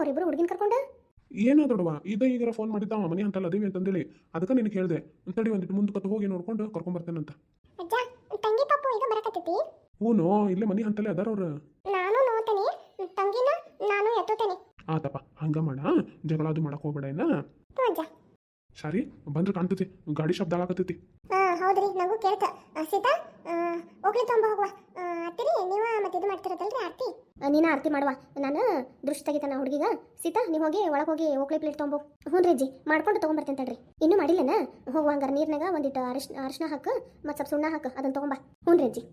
ಅವ್ರಿಬ್ರು ಹುಡುಗಿನ ಕರ್ಕೊಂಡ? ಏನೋ ದೊಡವ ಇದ ಈಗ ಫೋನ್ ಮಾಡಿದ್ದ ಅವ ಮನೆ ಅಂತಲ್ಲ ಅದೇವಿ ಅಂತಂದೇಳಿ. ಅದಕ್ಕೆ ನಿನಗೆ ಹೇಳಿದೆ ಅಂತೇಳಿ ಒಂದಿಟ್ಟು ಕತ್ತು ಹೋಗಿ ನೋಡ್ಕೊಂಡು ಕರ್ಕೊಂಬರ್ತೇನಂತ ಅಜ್ಜ ತಂಗಿ ಪಾಪು ಈಗ ಬರಕತ್ತೈತಿ? ಹೂನು ಇಲ್ಲೇ ಮನೆ ಅಂತಲೇ ಅದಾರ ಅವ್ರು. ನಾನು ನೋಡ್ತೇನೆ ತಂಗಿನ ನಾನು ಎತ್ತುತ್ತೇನೆ. ಆತಪ್ಪ ಹಂಗ ಮಾಡ ಜಗಳ ಅದು ಮಾಡಕ್ ಹೋಗ್ಬೇಡ ಏನ ಅಜ್ಜ. ಸರಿ ಬಂದ್ರೆ ಕಾಣ್ತೈತಿ ಗಾಡಿ ಶಬ್ದ ಆಗತೈತಿ ಹಾಂ ಹೌದ್ರಿ ನನಗೂ ಕೇಳ್ತ. ಸೀತಾ ಹೋಗ್ಲಿ ತೊಂಬ ಹೋಗುವ. ಅತ್ತಿರಿ ನೀವ ಮತ್ತೆ ಇದು ಮಾಡ್ತಿರತ್ತಲ್ರಿ ಆರ್ತಿ? ನೀನ ಆರತಿ ಮಾಡುವ. ನಾನು ದೃಷ್ಟಿ ತೆಗಿತಾನ ಹುಡುಗಿಗ. ಸೀತಾ ನೀವು ಹೋಗಿ ಒಳಗೆ ಹೋಗಿ ಓಕ್ಲಿ ಪ್ಲೇಟ್ ತೊಂಬು ಹ್ಞೂ ರೀ ಅಜ್ಜಿ ಮಾಡ್ಕೊಂಡು ತೊಗೊಂಬರ್ತೇನೆ ತಡ್ರಿ. ಇನ್ನೂ ಮಾಡಿಲ್ಲನ? ಹೋಗುವಂಗಾರ ನೀರ್ನಾಗ ಒಂದಿಟ್ಟು ಅರಿಶಿನ ಅರಿಶಿನ ಹಾಕು ಮತ್ತು ಸ್ವಲ್ಪ ಸುಣ್ಣ ಹಾಕು ಅದನ್ನ ತೊಗೊಂಬ ಹ್ಞೂ ರೀ ಅಜ್ಜಿ.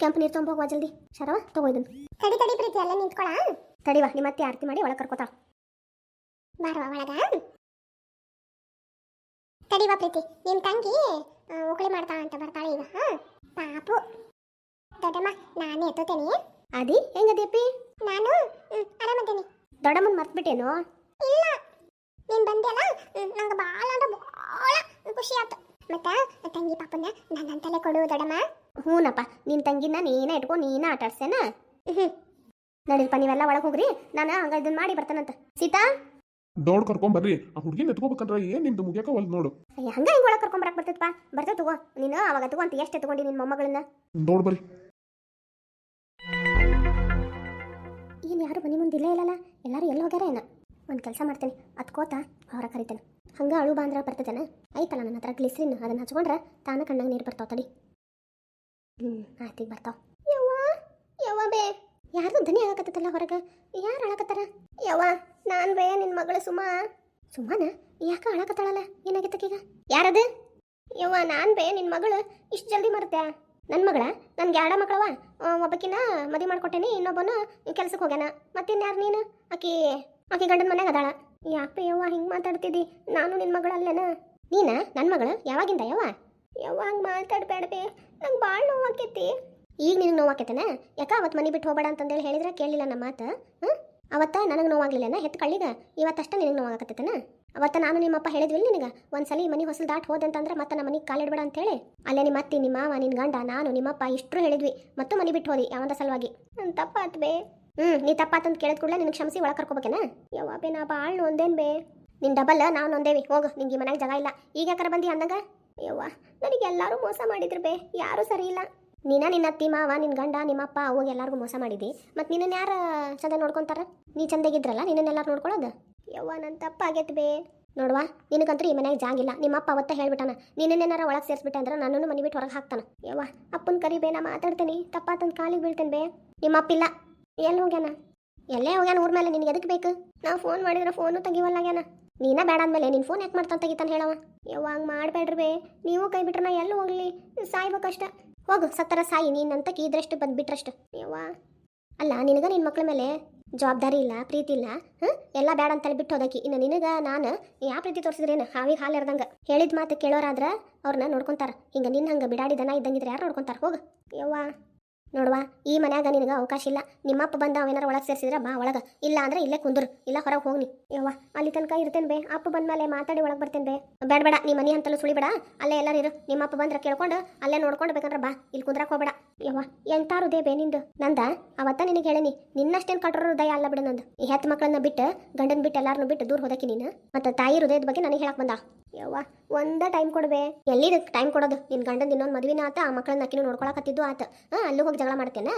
ಕೆಂಪು ನೀರು ತೊಗೊಂಬ ಹೋಗುವ ಜಲ್ದಿ. ಶರವ ತಗೋ ಇದನ್ನು ತಡಿ ತಡಿ ಪ್ರೀತಿ ಅಲ್ಲೇ ನಿಂತ್ಕೊಳ. ತಡಿವಾ ನಿಮ್ಮ ಮತ್ತೆ ಆರತಿ ಮಾಡಿ ಒಳಗೆ ಕರ್ಕೋತಾಳ. ಬಾರವ ಒಳಗ. ತಡಿವಾ ಪ್ರೀತಿ ನಿಮ್ಮ ತಂಗಿ ಉಗುಳಿ ಮಾಡ್ತಾಳ ಅಂತ ಬರ್ತಾಳೆ ಈಗ ಹಾ? ಪಾಪು. ದೊಡ್ಡಮ್ಮ ನಾನೇ ಎತ್ತೋತೇನಿ ಅದಿ ಹೆಂಗದೀಪಿ ನಾನು ಆರಾಮದೇನಿ ದೊಡ್ಡಮ್ಮನ ಮರ್ತ್ಬಿಟ್ಟೇನು? ಇಲ್ಲ. ನೀನ್ ಬಂದ್ಯಲ್ಲ ಹ್ಮ್, ನಂಗೆ ಭಾಳ ಅಂದ್ರೆ ಭಾಳ ಖುಷಿ ಆಯ್ತು. ಮತ್ತ ತಂಗಿ ಪಾಪನ ನನ್ನ ಅಂತಲೇ ಕೊಡು ದೊಡ್ಡಮ್ಮ. ಹ್ಞೂನಪ್ಪ ನಿನ್ನ ತಂಗಿನ ನೀನ ಇಟ್ಕೊ ನೀನ ಆಟಾಡ್ಸೇನ? ಹ್ಞೂ. ನಡೀಲ್ಪ ನೀವೆಲ್ಲ ಒಳಗೆ ಹೋಗ್ರಿ. ನಾನು ಹಂಗ ಇದನ್ನ ಮಾಡಿ ಬರ್ತಾನಂತ. ಸೀತಾ? ದೌಡ್ ಕರ್ಕೊಂಬರ್ರಿ ಆ ಹುಡುಗಿನ ಎತ್ಕೋಬೇಕಂದ್ರ ಏನ್ ನಿಮ್ದು ಮುಗಿಯಕ ಒಲ್ ನೋಡು. ಹಂಗ ಹಂಗ ಹಿಂಗೆ ಕರ್ಕೊಂಡ್ ಬರಕ್ ಬರ್ತೈತಪ್ಪ ಬರ್ತೇವೆ ತಗೋ. ನೀನು ಅವಾಗ ತಗೊಂತ ಎಷ್ಟು ತಗೊಂಡಿ ನಿನ್ ಮೊಮ್ಮಗಳನ್ನ. ದೌಡ್ ಬರ್ರಿ. ಏನ್ ಯಾರು ಮನಿ ಮುಂದೆ ಇಲ್ಲೇ ಇಲ್ಲಲ್ಲ? ಎಲ್ಲರೂ ಎಲ್ಲ ಹೋಗ್ಯಾರ ಏನ? ಒಂದ್ ಕೆಲಸ ಮಾಡ್ತೇನೆ. ಅತ್ಕೋತ ಹೊರ ಕರಿತೇನೆ. ಹಂಗ ಅಳು ಬಾಂದ್ರ ಬರ್ತದೇನ? ಐತಲ್ಲ ನನ್ನ ಹತ್ರ ಗ್ಲಿಸ್ರಿನ್ ಅದನ್ನ ಹಚ್ಕೊಂಡ್ರ ತಾನ ಕಣ್ಣಾಗ ನೀರು ಬರ್ತಾವ ತಡಿ. ಹ್ಮ್ ಆಯ್ತಿಗ್ ಬರ್ತಾವ. ಯವ್ವ ಯವ್ವ ಬೇ. ಯಾರ್ದು ಧನಿ ಆಗಕತ್ತಲ್ಲ ಹೊರಗೆ? ಯಾರು ಅಳಕತ್ತಾರ? ಯವ್ವ, ನಾನು ಬೇ ನಿನ್ನ ಮಗಳು ಸುಮಾ. ಸುಮಾನ? ಯಾಕ ಅಳಕತ್ತಾಳಲ್ಲ? ಏನಾಗಿತ್ತಕ್ಕೀಗ ಯಾರದು? ಯವ್ವ, ನಾನು ಬೇ ನಿನ್ನ ಮಗಳು. ಇಷ್ಟು ಜಲ್ದಿ ಮರ್ತ್ಯಾ? ನನ್ನ ಮಗಳ? ನನ್ಗೆ ಎರಡ ಮಕ್ಕಳವ ಒಬ್ಬಕಿನ ಮದುವೆ ಮಾಡ್ಕೊಟ್ಟೇನಿ, ಇನ್ನೊಬ್ಬನ ಕೆಲ್ಸಕ್ಕೆ ಹೋಗ್ಯಾನ. ಮತ್ತಿನ್ಯಾರು ನೀನು? ಆಕಿ ಆಕಿ ಗಂಡನ ಮನೆಗೆ ಅದಾಳ. ಯಾಕೆ ಯವ್ವ ಹಿಂಗೆ ಮಾತಾಡ್ತಿದ್ದಿ? ನಾನು ನಿನ್ನ ಮಗಳಲ್ಲೇನ. ನೀನ? ನನ್ನ ಮಗಳು? ಯಾವಾಗಿಂದ ಯವ್ವ? ಯವ್ವ, ಹಂಗೆ ಮಾತಾಡ್ಬೇಡಬೇ ನಂಗೆ ಭಾಳ ನೋವಾಕೈತಿ. ಈಗ ನಿನಗೆ ನೋವಾಕೈತೇನ ಯಾಕ ಅವತ್ತು ಮನೆ ಬಿಟ್ಟು ಹೋಗಬೇಡ ಅಂತಂದೇಳಿ ಹೇಳಿದ್ರೆ ಕೇಳಿಲ್ಲ ನಮ್ಮ ಮಾತು? ಹ್ಞೂ ಅವತ್ತ ನನಗೆ ನೋವಾಗ್ಲಿಲ್ಲನ ಹೆತ್ತು ಕಳ್ಳಿಗ? ಇವತ್ತಷ್ಟೇ ನಿನಗೆ ನೋವಾಗತ್ತೇನ ಅವತ್ತ ನಾನು ನಿಮ್ಮಪ್ಪ ಹೇಳಿದ್ವಿ ನಿನಗೆ? ಒಂದ್ಸಲಿ ಮನೆ ಹೊಸಲು ದಾಟ್ ಹೋದಂತಂದ್ರೆ ಮತ್ತೆ ನಮ್ಮ ಮನೆಗೆ ಕಾಲಿಡ್ಬೇಡ ಅಂತ ಹೇಳಿ ಅಲ್ಲೇ ನಿಮ್ಮ ಅತ್ತಿ ನಿಮ್ಮ ಮಾವ ನಿನ್ನ ಗಂಡ ನಾನು ನಿಮ್ಮಪ್ಪ ಇಷ್ಟರು ಹೇಳಿದ್ವಿ. ಮತ್ತು ಮನೆ ಬಿಟ್ಟು ಹೋದಿ ಯಾವಂದ ಸಲುವಾಗಿ? ನನ್ನ ತಪ್ಪಾತ್ ಬೇ. ಹ್ಞೂ ನೀ ತಪ್ಪಾತಂತ ಕೇಳಿದ ಕೂಡಲೇ ನಿನಗೆ ಕ್ಷಮಿಸಿ ಒಳಗೆ ಕರ್ಕೋಬೇಕೇನ? ಯವ್ವ ಬೇ ನಾ ಭಾಳ ನೊಂದೇನ್ ಬೇ. ನಿನ್ನ ಡಬಲ್ ನಾವು ಒಂದೇವಿ ಹೋಗು ನಿಂಗೆ ಈ ಮನ್ಯಾಗ ಜಾಗ ಇಲ್ಲ. ಈಗ ಯಾಕಾರ ಬಂದಿ ಅಂದಂಗ? ಯವ್ವ ನನಗೆ ಎಲ್ಲರೂ ಮೋಸ ಮಾಡಿದ್ರು ಬೇ. ಯಾರೂ ಸರಿ ಇಲ್ಲ. ನೀನ ನಿನ್ನ ಅತ್ತಿ, ಮಾವ ನಿನ್ನ ಗಂಡ ನಿಮ್ಮಪ್ಪ ಅವಾಗ ಎಲ್ಲರಿಗೂ ಮೋಸ ಮಾಡಿದಿ. ಮತ್ತು ನಿನ್ನನ್ನು ಯಾರು ಚಂದ ನೋಡ್ಕೊಂತಾರ? ನೀ ಚಂದಾಗಿದ್ರಲ್ಲ ನಿನ್ನೆಲ್ಲರೂ ನೋಡ್ಕೊಳೋದು? ಯವ್ವ ನನ್ನ ತಪ್ಪಾಗೈತೆ ಬೇ ನೋಡುವ, ನಿನಗಂತೂ ಈ ಮನೆಯಾಗ ಜಾಗಿಲ್ಲ ನಿಮ್ಮಪ್ಪ ಅವತ್ತ ಹೇಳ್ಬಿಟ್ಟಾನ ನಿನ್ನೇನಾರ ಒಳಗೆ ಸೇರಿಸ್ಬಿಟ್ಟೆ ಅಂದ್ರೆ ನನ್ನನ್ನು ಮನೆ ಬಿಟ್ಟು ಹೊರಗೆ ಹಾಕ್ತಾನ. ಯವ್ವ, ಅಪ್ಪನ ಕರಿ ಬೇ ನಾ ಮಾತಾಡ್ತೇನೆ. ತಪ್ಪಾತಂದು ಕಾಲಿಗೆ ಬೀಳ್ತೇನೆ ಬೇ. ನಿಮ್ಮ ಅಪ್ಪಿಲ್ಲ ಎಲ್ಲಿ ಹೋಗ್ಯಾನ? ಎಲ್ಲೇ ಹೋಗ್ಯಾನ ಊರ ಮೇಲೆ? ನಿನಗೆ ಎದಕ್ಕೆ ಬೇಕು? ನಾವು ಫೋನ್ ಮಾಡಿದ್ರೆ ಫೋನು ತೆಗಿವಲ್ಲಾಗ್ಯಾನ. ನೀನ ಬೇಡ ಅಂದ್ಮೇಲೆ ನಿನ್ನ ಫೋನ್ ಯಾಕೆ ಮಾಡ್ತಾನೆ ತೆಗಿತಾನೆ ಹೇಳವ ಯವ್ವ, ಹಂಗೆ ಮಾಡಬೇಡ್ರಿ ಬೇ. ನೀವು ಕೈ ಬಿಟ್ರೆ ನಾ ಎಲ್ಲಿ ಹೋಗ್ಲಿ? ಸಾಯ್ಬೇಕಷ್ಟ. ಹೋಗು, ಸತ್ತರ ಸಾಯಿ ನೀನಂತ ಕೀದ್ರಷ್ಟು ಬಂದ್ಬಿಟ್ರಷ್ಟು. ಯವ್ವ. ಅಲ್ಲ, ನಿನಗ ನಿನ್ನ ಮಕ್ಳ ಮೇಲೆ ಜವಾಬ್ದಾರಿ ಇಲ್ಲ, ಪ್ರೀತಿ ಇಲ್ಲ, ಹಾಂ? ಎಲ್ಲ ಬೇಡ ಅಂತೇಳಿ ಬಿಟ್ಟು ಹೋದಕಿ, ಇನ್ನು ನಿನಗ ನಾನು ಯಾವ ಪ್ರೀತಿ ತೋರಿಸಿದ್ರೇನು ಹಾವಿಗೆ ಹಾಲು ಎರ್ದಂಗ. ಹೇಳಿದ ಮಾತು ಕೇಳೋರಾದ್ರೆ ಅವ್ರನ್ನ ನೋಡ್ಕೊಂತಾರ. ಹಿಂಗೆ ನಿನ್ನ ಹಂಗೆ ಬಿಡಾಡಿ ದನ ಇದ್ದಂಗಿದ್ರೆ ಯಾರು ನೋಡ್ಕೊಂತಾರ? ಹೋಗು. ಯವ್ವ. ನೋಡುವ, ಈ ಮನ್ಯಾಗ ನಿನಗೆ ಅವಕಾಶ ಇಲ್ಲ. ನಿಮ್ಮಪ್ಪ ಬಂದ ಅವೇನಾರ ಒಳಗೆ ಸೇರಿಸಿದ್ರೆ ಬಾ ಒಳಗೆ. ಇಲ್ಲ ಅಂದ್ರೆ ಇಲ್ಲೇ ಕುಂದ್ರು. ಇಲ್ಲ ಹೊರಗೆ ಹೋಗ್ನಿ ಯವ್ವ, ಅಲ್ಲಿ ತನಕ ಇರ್ತೇನೆ ಬೇ. ಅಪ್ಪ ಬಂದ್ಮೇಲೆ ಮಾತಾಡಿ ಒಳಗೆ ಬರ್ತೇನೆ ಬೇ. ಬೇಡ ಬೇಡ, ನೀ ಮನೆ ಅಂತಲೂ ಸುಳಿಬೇಡ. ಅಲ್ಲೇ ಎಲ್ಲರೂ ಇರು. ನಿಮ್ಮಪ್ಪ ಬಂದ್ರೆ ಕೇಳ್ಕೊಂಡು ಅಲ್ಲೇ ನೋಡ್ಕೊಂಡು ಬೇಕಂದ್ರೆ ಬಾ. ಇಲ್ಲಿ ಕುಂದ್ರಕ್ಕೆ ಹೋಗ್ಬೇಡ. ಯವ್ವ, ಎಂತಾರು ದೇ ಬೇ ನಿಂದು. ನಂದ, ಅವತ್ತ ನಿನಗೆ ಹೇಳಿನಿ. ನಿನ್ನಷ್ಟೇನು ಕಟ್ಟರು ಹೃದಯ ಅಲ್ಲ ಬಿಡು ನಂದು. ಈ ಹೆತ್ತು ಮಕ್ಕಳನ್ನ ಬಿಟ್ಟು, ಗಂಡನ ಬಿಟ್ಟು ಎಲ್ಲಾರನ್ನು ಬಿಟ್ಟು ದೂರ ಹೋದಕ್ಕೆ ನೀನು. ಮತ್ತು ತಾಯಿ ಹೃದಯದ ಬಗ್ಗೆ ನನಗೆ ಹೇಳಕ್ಕೆ ಬಂದ ಯವ್ವ, ಒಂದ ಟೈಮ್ ಕೊಡ್ಬೇ. ಎಲ್ಲಿ ಟೈಮ್ ಕೊಡೋದು? ನಿನ್ನ ಗಂಡನ ಇನ್ನೊಂದು ಮದುವೆನ ಆತ, ಆ ಮಕ್ಕಳನ್ನ ಅಕ್ಕಿನೂ ನೋಡ್ಕೊಳಕತ್ತಿದ್ದು ಆತ. ಹಾಂ ಅಲ್ಲೂ ಹೋಗಿ ಜಗಳ ಮಾಡ್ತೇನೆ?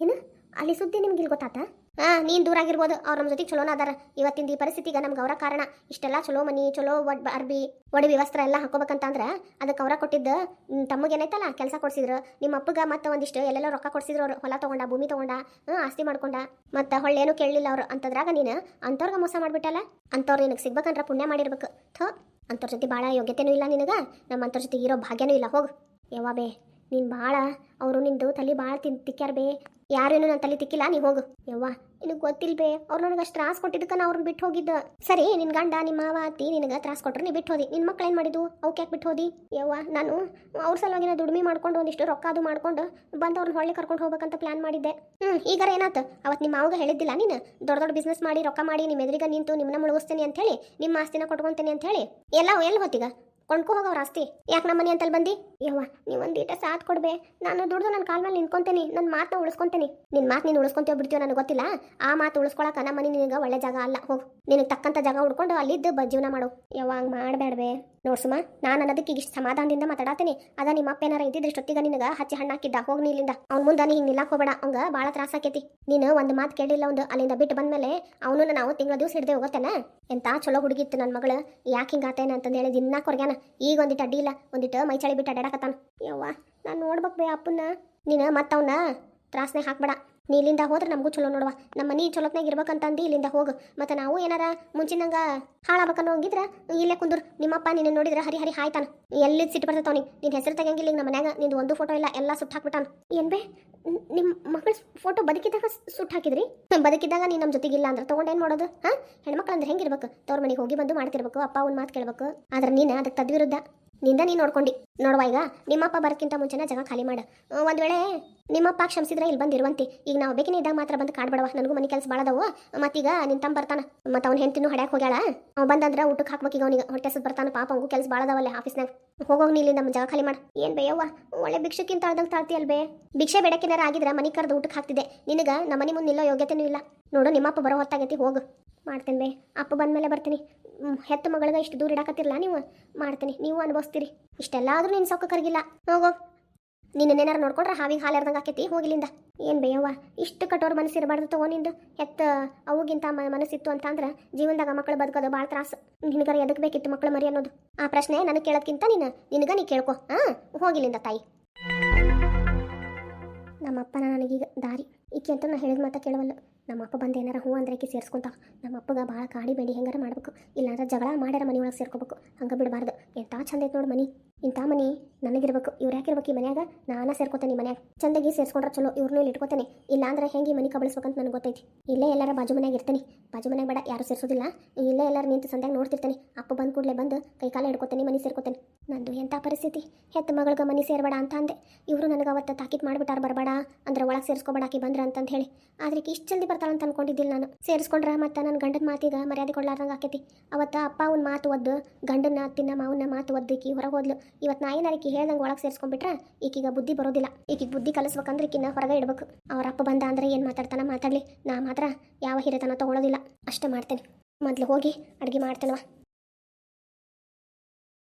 ಏನು, ಅಲ್ಲಿ ಸುದ್ದಿ ನಿಮ್ಗೆ ಇಲ್ಲಿ ಗೊತ್ತಾತ? ಹಾಂ ನೀನು ದೂರ ಆಗಿರ್ಬೋದು. ಅವ್ರ ನಮ್ಮ ಜೊತೆಗೆ ಚಲೋನ ಅದಾರ. ಇವತ್ತಿನ ಈ ಪರಿಸ್ಥಿತಿಗೆ ನಮ್ಗೆ ಅವರ ಕಾರಣ. ಇಷ್ಟೆಲ್ಲ ಚಲೋ ಮನಿ ಚಲೋ ಒಡ್ ಅರ್ಬಿ ಒಡವಿ ವಸ್ತ್ರ ಎಲ್ಲ ಹಾಕೋಬೇಕಂತಂದ್ರೆ ಅದಕ್ಕೆ ಅವರ ಕೊಟ್ಟಿದ್ದು ತಮ್ಮಗೇನೈತಲ್ಲ ಕೆಲಸ ಕೊಡ್ಸಿದ್ರು. ನಿಮ್ಮ ಅಪ್ಪಗ ಮತ್ತೆ ಒಂದಿಷ್ಟು ಎಲ್ಲೆಲ್ಲ ರೊಕ್ಕ ಕೊಡ್ಸಿದ್ರು ಅವ್ರು. ಹೊಲ ತೊಗೊಂಡ, ಭೂಮಿ ತೊಗೊಂಡ ಆಸ್ತಿ ಮಾಡ್ಕೊಂಡ. ಮತ್ತೆ ಹೊಳ್ಳೇನು ಕೇಳಲಿಲ್ಲ ಅವರು. ಅಂತದ್ರಾಗ ನೀನು ಅಂಥವ್ರಿಗೆ ಮೋಸ ಮಾಡಿಬಿಟ್ಟಲ್ಲ? ಅಂಥವ್ರು ನಿನಗೆ ಸಿಗ್ಬೇಕಂದ್ರೆ ಪುಣ್ಯ ಮಾಡಿರ್ಬೇಕು. ಥೋ ಅಂಥವ್ರ ಜೊತೆ ಭಾಳ ಯೋಗ್ಯತೆನೂ ಇಲ್ಲ ನಿನಗೆ. ನಮ್ಮ ಅಂಥವ್ರ ಜೊತೆ ಇರೋ ಭಾಗ್ಯನೂ ಇಲ್ಲ. ಹೋಗು. ಯಾವ ಬೇ, ನೀನು ಭಾಳ ಅವರು ನಿಂದು ತಲೆ ಭಾಳ ತಿನ್ ತಿಕ್ಕ್ಯಾರ ಬೇ. ಯಾರೇನು ನನ್ನ ತಲೆ ತಿಕ್ಕಿಲ್ಲ, ನೀ ಹೋಗು. ಯವ್ವ, ನಿನಗೆ ಗೊತ್ತಿಲ್ಲ ಬೇ ಅವ್ರು ನನಗೆ ಅಷ್ಟು ತ್ರಾಸ್ ಕೊಟ್ಟಿದ್ದಕ್ಕೆ ನಾ ಅವ್ರನ್ನ ಬಿಟ್ಟು ಹೋಗಿದ್ದ. ಸರಿ ನಿನ್ನ ಗಂಡ ನಿಮ್ಮ ಮಾವ, ಅತ್ತಿ ನಿನಗೆ ತ್ರಾಸ್ ಕೊಟ್ರೆ ನೀ ಬಿಟ್ಟು ಹೋದಿ. ನಿನ್ನ ಮಕ್ಳು ಏನು ಮಾಡಿದ್ವು ಅವಕ್ಕೆ ಯಾಕೆ ಬಿಟ್ಟು ಹೋದಿ? ಯವ್ವ, ನಾನು ಅವ್ರ ಸಲುವಾಗಿ ನಾ ದುಡಿಮೆ ಮಾಡ್ಕೊಂಡು ಒಂದಿಷ್ಟು ರೊಕ್ಕ ಅದು ಮಾಡ್ಕೊಂಡು ಬಂದು ಅವ್ರನ್ನ ಹೊಳ್ಳಿ ಕರ್ಕೊಂಡು ಹೋಗ್ಬೇಕಂತ ಪ್ಲಾನ್ ಮಾಡಿದ್ದೆ. ಹ್ಞೂ ಈಗಾರ ಏನಾತು? ಅವತ್ತು ನಿಮ್ಮ ಮಾವಗ ಹೇಳಿದ್ದಿಲ್ಲ ನೀನು? ದೊಡ್ಡ ದೊಡ್ಡ ಬಿಸ್ನೆಸ್ ಮಾಡಿ, ರೊಕ್ಕ ಮಾಡಿ ನಿಮ್ಮ ಎದುರಿಗೆ ನಿಂತು ನಿಮ್ಮನ್ನ ಮುಳುಗಿಸ್ತೀನಿ ಅಂತ ಹೇಳಿ ನಿಮ್ಮ ಆಸ್ತಿನ ಕೊಟ್ಕೊಂತೀನಿ ಅಂತ ಹೇಳಿ. ಎಲ್ಲ ಎಲ್ಲಿ ಹೋತಿಗ ಕೊಂಡ್ಕೊ ಹೋಗೋ ಆಸ್ತಿ ಯಾಕೆ ನಮ್ಮ ಮನೆ ಅಂತಲ್ಲಿ ಬಂದಿ? ಯವ್ವ ನೀವೊಂದು ಈಟ ಸಾಥ್ ಕೊಡ್ಬೇ. ನಾನು ದುಡ್ದು ನನ್ನ ಕಾಲ್ ಮೇಲೆ ನಿಂತ್ಕೊಂತೀನಿ ನನ್ನ ಮಾತನ್ನ ಉಳಿಸ್ಕೊಂತೀನಿ. ನಿನ್ನ ಮಾತು ನೀನು ಉಳಿಸ್ಕೊಂತೀವಿ ಬಿಡ್ತೀವೋ ನನಗೆ ಗೊತ್ತಿಲ್ಲ. ಆ ಮಾತು ಉಳಿಸ್ಕೊಳಕ ನಮ್ಮ ಮನೆ ನಿನಗೆ ಒಳ್ಳೆ ಜಾಗ ಅಲ್ಲ, ಹೋಗು. ನಿನಗೆ ತಕ್ಕಂಥ ಜಾಗ ಹುಡ್ಕೊಂಡು ಅಲ್ಲಿದ್ದು ಜೀವನ ಮಾಡು. ಯವ್ವ, ಹಂಗೆ ಮಾಡಬೇಡವೆ ನೋಡ್ಸುಮ ನಾನು ಅನ್ನೋದಕ್ಕೆ ಇಷ್ಟು ಸಮಾಧಾನದಿಂದ ಮಾತಾಡತ್ತೀನಿ ಅದ ನಿಮ್ಮ ಅಪ್ಪ ಏನಾರ ಇದ್ದಿದ್ರೆ ಇಷ್ಟೊತ್ತಿಗೆ ನಿನಗೆ ಹಚ್ಚಿ ಹಣ್ಣು ಹಾಕಿದ್ದ, ಹೋಗಿ ಇಲ್ಲಿಂದ. ಅವ್ನ ಮುಂದೆ ನೀ ಹಿಂಗೆ ಹೋಗಬೇಡ, ಅವಂಗ ಭಾಳ ತ್ರಾಸ ಆಕೈತಿ. ನೀನು ಒಂದು ಮಾತು ಕೇಳಿಲ್ಲ, ಒಂದು ಅಲ್ಲಿಂದ ಬಿಟ್ಟು ಬಂದ್ಮೇಲೆ ಅವನು ನಾವು ತಿಂಗಳ ದಿವಸ ಹಿಡ್ದೆ ಹೋಗತ್ತೇನ ಎಂತ ಚಲೋ ಹುಡುಗಿತ್ತು ನನ್ನ ಮಗಳು. ಯಾಕೆ ಹಿಂಗಾತೇನ ಅಂತಂದು ಹೇಳಿ ದಿನ ಕೊರ್ಗ್ಯಾನ. ಈಗ ಒಂದಿಟ್ಟು ಅಡ್ಡಿ ಇಲ್ಲ ಒಂದಿಟ್ಟು ಮೈ ಚಳಿ ಬಿಟ್ಟು ಅಡ್ಡಾಡಕತ್ತಾನ ಯವ್ವ, ನಾನು ನೋಡ್ಬೇಕು ಬೇ ಅಪ್ಪನ ನೀನು ಮತ್ತವನ್ನ ತ್ರಾಸನೆ ಹಾಕ್ಬೇಡ. ನೀ ಇಲ್ಲಿಂದ ಹೋದ್ರೆ ನಮಗೂ ಚಲೋ ನೋಡುವ. ನಮ್ಮ ಮನೆ ಚಲೋತ್ನಾಗ ಇರ್ಬೇಕಂತಂದು ಇಲ್ಲಿಂದ ಹೋಗು. ಮತ್ತು ನಾವು ಏನಾರ ಮುಂಚಿನಂಗೆ ಹಾಳಾಗಬೇಕನ್ನೋ ಹೋಗಿದ್ರೆ ಇಲ್ಲೇ ಕುಂದ್ರು. ನಿಮ್ಮಪ್ಪ ನಿನ್ನ ನೋಡಿದ್ರೆ ಹರಿ ಹರಿ ಹಾಯ್ತಾನ. ಎಲ್ಲಿ ಸಿಟ್ಟು ಬರ್ತೈತವನಿ ನಿನ್ನ ಹೆಸರು ತಗಂಗಿಲ್ಲ ಈಗ ನಮ್ಮ ಮನ್ಯಾಗ ನಿಂದು ಒಂದು ಫೋಟೋ ಇಲ್ಲ, ಎಲ್ಲ ಸುಟ್ಟು ಹಾಕ್ಬಿಟ್ಟಾನ. ಏನ್ ಬೇ ನಿಮ್ಮ ಮಗಳ ಫೋಟೋ ಬದುಕಿದಾಗ ಸುಟ್ಟು ಹಾಕಿದ್ರಿ? ಬದುಕಿದ್ದಾಗ ನೀನು ನಮ್ಮ ಜೊತೆಗಿಲ್ಲ ಅಂದ್ರೆ ತೊಗೊಂಡೇನು ಮಾಡೋದು? ಹಾಂ? ಹೆಣ್ಮಕ್ಳು ಅಂದ್ರೆ ಹೆಂಗಿರ್ಬೇಕು? ತವ್ರ ಮನೆಗೆ ಹೋಗಿ ಬಂದು ಮಾಡ್ತಿರ್ಬೇಕು, ಅಪ್ಪ ಒಂದು ಮಾತು ಕೇಳ್ಬೇಕು. ಆದ್ರೆ ನೀನು ಅದಕ್ಕೆ ತದ್ವಿರುದ್ಧ. ನಿಂದ ನೀನು ನೋಡ್ಕೊಂಡು. ನೋಡುವ ಈಗ? ನಿಮ್ಮಪ್ಪ ಬರೋಕ್ಕಿಂತ ಮುಂಚೆನೇ ಜಾಗ ಖಾಲಿ ಮಾಡು. ಒಂದು ವೇಳೆ ನಿಮ್ಮಪ್ಪ ಕ್ಷಮಿಸಿದ್ರೆ ಇಲ್ಲಿ ಬಂದಿರುವಂತಿ. ಈಗ ನಾವು ಬೇಕಿನ ಇದ್ದಾಗ ಮಾತ್ರ ಬಂದು ಕಾಡ್ಬೇಡವ ನನಗೂ ಮನೆ ಕೆಲಸ ಬಾಳದವು ಮತ್ತೀಗ ನಿನ್ ತಮ್ಮ ಬರ್ತಾನ. ಮತ್ತು ಅವ್ನು ಹೆಂಡ್ತಿನೂ ಹಡ್ಯಾಕ್ ಹೋಗ್ಯಾಳ. ಅವ್ ಬಂದಂದ್ರೆ ಊಟಕ್ಕೆ ಹಾಕ್ಬೇಕು ಈಗ ಅವನಿಗೆ. ಹೊಟ್ಟೆ ಸುತ್ತ ಬರ್ತಾನ. ಪಾಪ ಅವ್ಗೂ ಕೆಲಸ ಬಾಳದವಲ್ಲ ಆಫೀಸ್ನಾಗ. ಹೋಗೋಗಿ ನೀ ನಮ್ಮ ಜಾಗ ಖಾಲಿ ಮಾಡಿ. ಏನು ಬೇಯವ್ವ ಒಳ್ಳೆ ಭಿಕ್ಷಕ್ಕಿಂತ ಅಳ್ದಂಗೆ ತಾಳ್ತಿ ಅಲ್ವೇ ಭಿಕ್ಷೆ ಬೇಡಕ್ಕಿನಾರ ಆಗಿದ್ರೆ ಮನೆ ಕರೆದು ಊಟಕ್ಕೆ ಹಾಕ್ತಿದ್ದೆ. ನಿನಗೆ ನಮ್ಮ ಮನೆ ಮುಂದೆ ನಿಲ್ಲೋ ಯೋಗ್ಯತೆನೂ ಇಲ್ಲ. ನೋಡು ನಿಮ್ಮಪ್ಪ ಬರೋ ಹೊತ್ತಾಗೈತಿ ಹೋಗು. ಮಾಡ್ತೇನೆ ಬೇ. ಅಪ್ಪ ಬಂದ್ಮೇಲೆ ಬರ್ತೀನಿ. ಹ್ಮ್, ಹೆತ್ತ ಮಗಳಿಗೆ ಇಷ್ಟು ದೂರ ಇಡಾಕತ್ತಿರಲ್ಲ ನೀವು? ಮಾಡ್ತೀನಿ. ನೀವು ಅನುಭವಿಸ್ತೀರಿ. ಇಷ್ಟೆಲ್ಲ ಆದರೂ ನಿನ್ನ ಸೊಕ್ಕ ಕರಗಿಲ್ಲ. ಹೋಗೋ. ನಿನ್ನೇನಾರು ನೋಡ್ಕೊಂಡ್ರೆ ಹಾವಿಗೆ ಹಾಲು ಎರ್ದಂಗೆ ಆಕೈತಿ. ಹೋಗಿಲಿಂದ ಏನು ಬೇಯವ್ವ? ಇಷ್ಟು ಕಠೋರ ಮನಸ್ಸು ಇರಬಾರ್ದು ತಗೋ ನಿಂದು. ಹೆತ್ತ ಅವುಗಿಂತ ಮ ಮನಸ್ಸಿತ್ತು ಅಂತಂದ್ರೆ ಜೀವನದಾಗ ಮಕ್ಕಳು ಬದುಕೋದು ಭಾಳ ತ್ರಾಸು. ನಿನಗರ ಎದಕ್ಕೆ ಬೇಕಿತ್ತು ಮಕ್ಕಳು ಮರಿ ಅನ್ನೋದು? ಆ ಪ್ರಶ್ನೆ ನನಗೆ ಕೇಳೋಕ್ಕಿಂತ ನೀನು ನಿನಗ ನೀ ಕೇಳ್ಕೊ. ಹಾಂ? ಹೋಗಿಲಿಂದ ತಾಯಿ. ನಮ್ಮಪ್ಪನ ನನಗೀಗ ದಾರಿ. ಈಕೆ ಅಂತ ನಾ ಹೇಳಿದ ಮಾತಾ ಕೇಳವಲ್ಲ. ನಮ್ಮಪ್ಪ ಬಂದು ಏನಾರ ಹೂ ಅಂದ್ರೆ ಈಕೆ ಸೇರಿಸ್ಕೊಂತಾವ ನಮ್ಮಪ್ಪಗ ಭಾಳ ಕಾಡಿ ಬೇಡಿ ಹೆಂಗಾರ ಮಾಡ್ಬೇಕು. ಇಲ್ಲಾಂದ್ರೆ ಜಗಳ ಮಾಡ್ಯಾರ ಮನೆ ಒಳಗೆ ಸೇರ್ಕೋಬೇಕು. ಹಂಗೆ ಬಿಡಬಾರ್ದು. ಎಂಥ ಚಂದ ಐತೆ ನೋಡಿ ಮನೆ. ಇಂಥ ಮನಿ ನನಗಿರ್ಬೇಕು. ಇವ್ರು ಯಾಕಿರ್ಬೇಕು ಈ ಮನ್ಯಾಗ? ನಾನು ಸೇರ್ಕೋತೇನೆ ಮನ್ಯಾಗ. ಚಂದಾಗಿ ಸೇರಿಸ್ಕೊಂಡ್ರೆ ಚಲೋ. ಇವ್ರನ್ನೂ ಇಲ್ಲಿ ಇಟ್ಕೋತೇನೆ. ಇಲ್ಲಾಂದ್ರೆ ಹೆಂಗೆ ಈ ಮನೆ ಕಬಳಿಸ್ಬೇಕಂತ ನನಗೆ ಗೊತ್ತೈತಿ. ಇಲ್ಲೇ ಎಲ್ಲರ ಬಾಜು ಮನ್ಯಾಗ ಇರ್ತೀನಿ. ಬಾಜು ಮನ್ಯಾಗ ಬೇಡ, ಯಾರು ಸೇರಿಸೋದಿಲ್ಲ. ಇಲ್ಲೇ ಎಲ್ಲರೂ ನಿಂತು ಸಂದ್ಯಾಗ ನೋಡ್ತಿರ್ತೀನಿ. ಅಪ್ಪ ಬಂದ ಕೂಡಲೇ ಬಂದು ಕೈ ಕಾಲ ಹಿಡ್ಕೋತೇನೆ ಮನೆ ಸೇರ್ಕೋತೇನೆ. ನಂದು ಎಂಥ ಪರಿಸ್ಥಿತಿ? ಹೆತ್ತ ಮಗಳಿಗೆ ಮನೆ ಸೇರಬೇಡ ಅಂತ ಅಂದೆ. ಇವರು ನನಗೆ ಅವತ್ತು ತಾಕೀತ್ ಮಾಡಿಬಿಟ್ಟಾರ, ಬರಬೇಡ. ಅಂದ್ರೆ ಒಳಗೆ ಸೇರಿಸ್ಕೊಬೇಡ ಆಕಿ ಬಂದ್ರ. ಅಂತಂತ ಹೇಳಿ. ಆದ್ರೆ ಇಷ್ಟು ಜಲ್ದಿ ಬರ್ತಾಳ ಅಂತ ಅನ್ಕೊಂಡಿದ್ದಿಲ್ಲ ನಾನು. ಸೇರಿಸ್ಕೊಂಡ್ರ ಮತ್ತೆ ನನ್ನ ಗಂಡನ ಮಾತಿಗೆ ಮರ್ಯಾದೆ ಕೊಡ್ಲಾರ್ದಂಗೆ ಆಕೈತಿ. ಅವತ್ತ ಅಪ್ಪ ಅವ್ನ ಮಾತು ಒದ್ದು ಗಂಡನ ತಿನ್ನ ಮಾವನ ಮಾತು ಒದ್ದು ಈಕಿ ಹೊರಗೆ ಹೋದ್ಲು. ಇವತ್ತು ನಾ ಏನಾರ ಈಕಿ ಹೇಳ್ದಂಗೆ ಒಳಗೆ ಸೇರಿಸ್ಕೊಂಡ್ಬಿಟ್ರೆ ಈಕೀಗ ಬುದ್ಧಿ ಬರೋದಿಲ್ಲ. ಈಕಿಗೆ ಬುದ್ಧಿ ಕಲಿಸ್ಬೇಕಂದ್ರೆ ಈಕಿನ ಹೊರಗೆ ಇಡ್ಬೇಕು. ಅವ್ರ ಅಪ್ಪ ಬಂದ ಅಂದ್ರೆ ಏನು ಮಾತಾಡ್ತಾನ ಮಾತಾಡಲಿ. ನಾ ಮಾತ್ರ ಯಾವ ಹಿರಿತನ ತಗೊಳ್ಳೋದಿಲ್ಲ ಅಷ್ಟೇ ಮಾಡ್ತೇನೆ ಮೊದಲು ಹೋಗಿ ಅಡುಗೆ ಮಾಡ್ತೇನವ